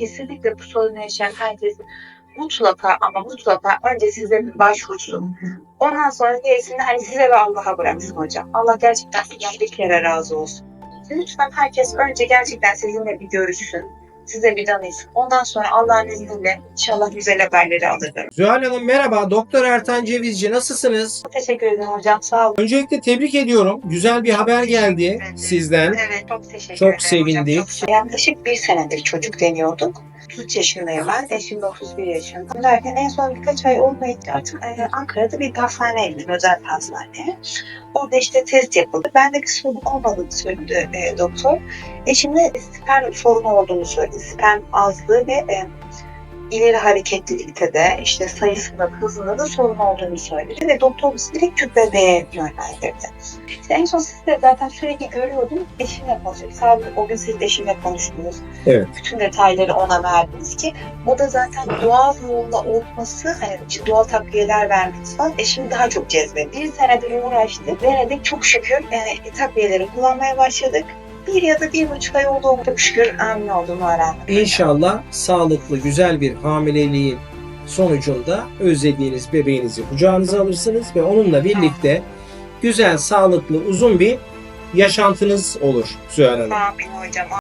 kesinlikle bu sorunu yaşayan herkes mutlaka ama mutlaka önce size bir başvursun. Ondan sonra gerisini hani size ve Allah'a bıraksın hocam. Allah gerçekten sizden bir kere razı olsun. Lütfen herkes önce gerçekten sizinle bir görüşsün. Size bir danışsın. Ondan sonra Allah'ın izniyle inşallah güzel haberleri alırım. Zuhal Hanım merhaba. Doktor Ertan Cevizci nasılsınız? Teşekkür ederim hocam. Sağ olun. Öncelikle tebrik ediyorum. Güzel bir haber geldi sizden. Evet çok teşekkür Çok ederim sevindik. hocam. Çok- Yaklaşık bir senedir çocuk deniyorduk. 33 yaşındayım ben. Eşim de 31 yaşında. Derken en son birkaç ay olmayınca artık e, Ankara'da bir hastaneye gittim. Özel bir hastaneye. Orada işte test yapıldı. Bende bir sorun olmadığını söyledi e, doktor. Eşimde sperm sorunu olduğunu söyledi. Sperm azlığı ve e, ileri hareketlilikte de işte sayısında hızında da sorun olduğunu söyledi ve doktor bizi direkt tüp bebeğe yönlendirdi. İşte en son sizde zaten sürekli görüyordum. Eşimle konuşuyorduk. Sadece o gün siz de eşimle konuştunuz. Evet. Bütün detayları ona verdiniz ki o da zaten doğal yolda olması, hani doğal takviyeler vermeniz falan eşimi daha çok cezbetti. Bir senedir uğraştı. Denedik çok şükür yani takviyeleri kullanmaya başladık. Bir ya da bir buçuk ay oldu. Çok şükür hamile olduğumu öğrendim. İnşallah sağlıklı, güzel bir hamileliğin sonucunda özlediğiniz bebeğinizi kucağınıza alırsınız ve onunla birlikte güzel, sağlıklı, uzun bir yaşantınız olur Zuhal Hanım. Amin hocam.